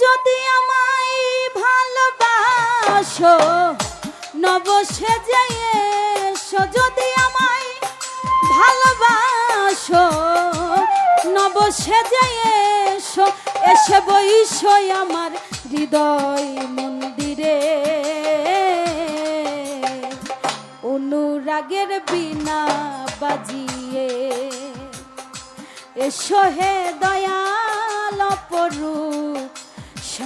যদি আমায় ভালোবাসো নব সেজে এসো, যদি আমায় ভালোবাসো নব সেজে এসো, এসে বইসই আমার হৃদয় মন্দিরে। অনুরাগের বিনা বাজিয়ে, এসো হে দয়াল অপরূপ।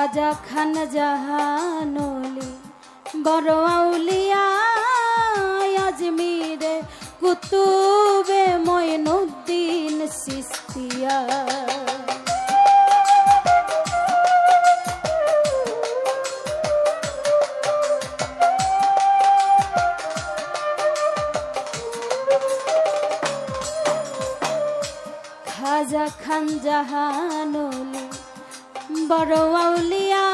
খাজা খান জাহানলি বড় আউলিয়া আজমিরে কুতুবে ময়নুদ্দিন সিস্তিয়া। খাজা খান জাহানলি বড় আউলিয়া,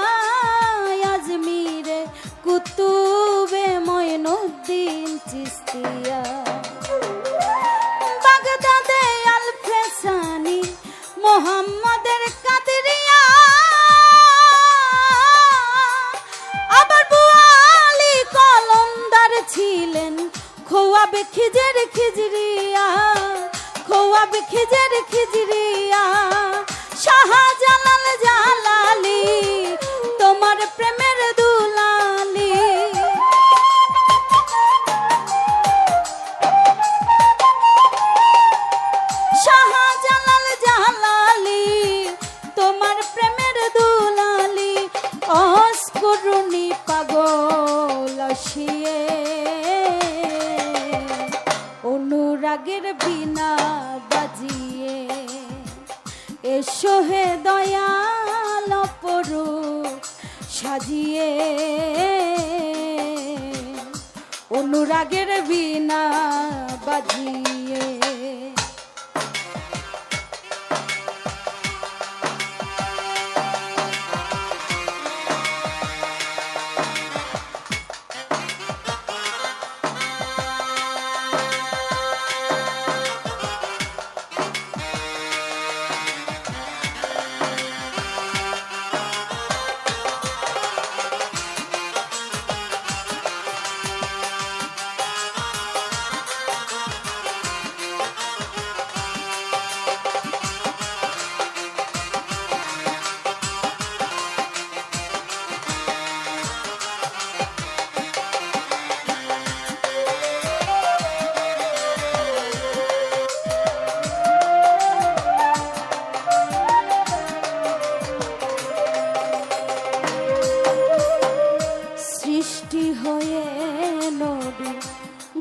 আজমিরে কুতুবে ময়নুদ্দিন চিস্তিয়া। বাগদাদে আল ফেসানি মোহাম্মদের কাদরিয়া। আবার বুয়ালি কলমদার ছিলেন, খোয়াবে খিজের খিজরিয়া, খোয়াবে খিজের খিজরিয়া। অস্করুণী পাগল আসিয়ে অনুরাগের বিনা এসো হে দয়াল পরু সাজিয়ে। অনুরাগের বিনা বাজিয়ে।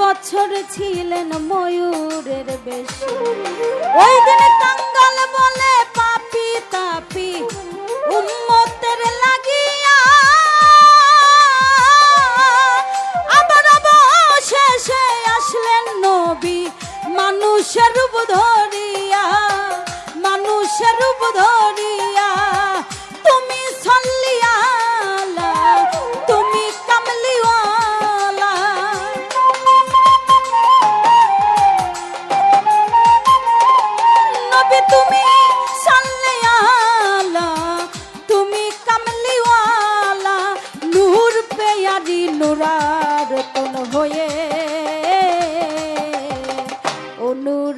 বছর ছিলেন ময়ূরের বেশি। ওই দিন কাঙ্গাল বলে পাপি তাপি উম্মতের লাগি আবার অবশেষে আসলেন নবী। মানুষের রূপ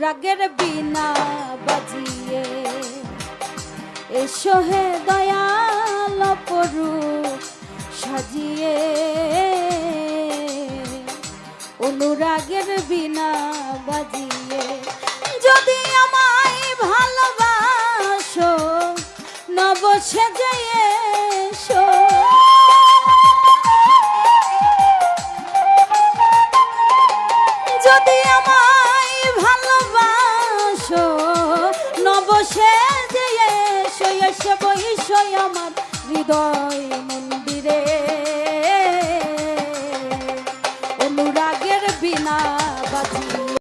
রাগের বিনা বাজিয়ে, এসো হে দয়াল পরু সাজিয়ে। অনুরাগের বিনা বাজিয়ে, যদি আমায় ভালোবাসো নবসে যেয়ে এসো। এসে বইসো আমার হৃদয়।